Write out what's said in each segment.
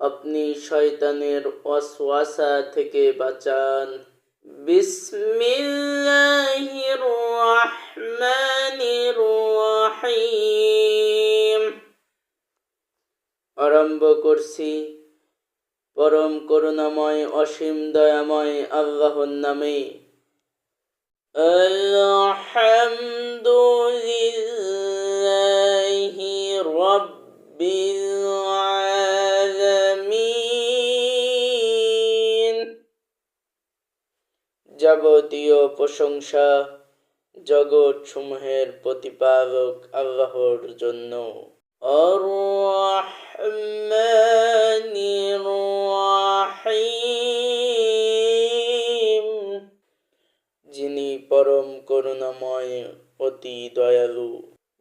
আপনি শয়তানের ওয়াসওয়াসা থেকে বাঁচান। আরম্ভ করছি পরম করুণাময় অসীম দয়াময় আল্লাহর নামে। আল্লাহ যাবতীয় প্রশংসা জগৎ সমূহের প্রতিপালক আল্লাহর জন্য। যিনি পরম করুণাময় অতি দয়ালু।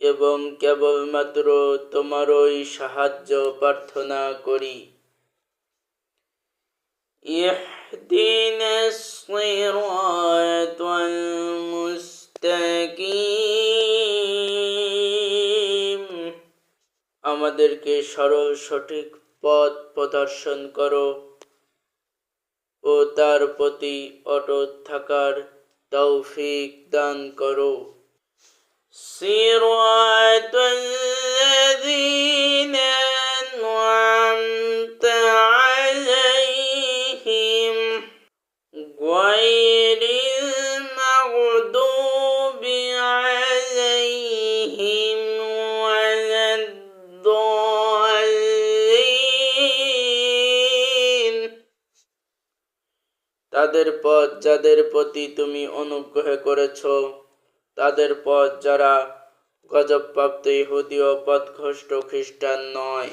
এবং কেবলমাত্র তোমারই সাহায্য প্রার্থনা করি اهدنا الصراط المستقيم আমাদেরকে সরল সঠিক পথ প্রদর্শন করো ও তার প্রতি অটুট থাকার তৌফিক দান করো صراط الذين أنعمت عليهم غير المغضوب عليهم ولا الضالين তাদের পথ যাদের প্রতি তুমি অনুগ্রহ করেছ তাদের পথ যারা গজবপ্রাপ্ত ইহুদি ও পথভ্রষ্ট খ্রিস্টান নয়।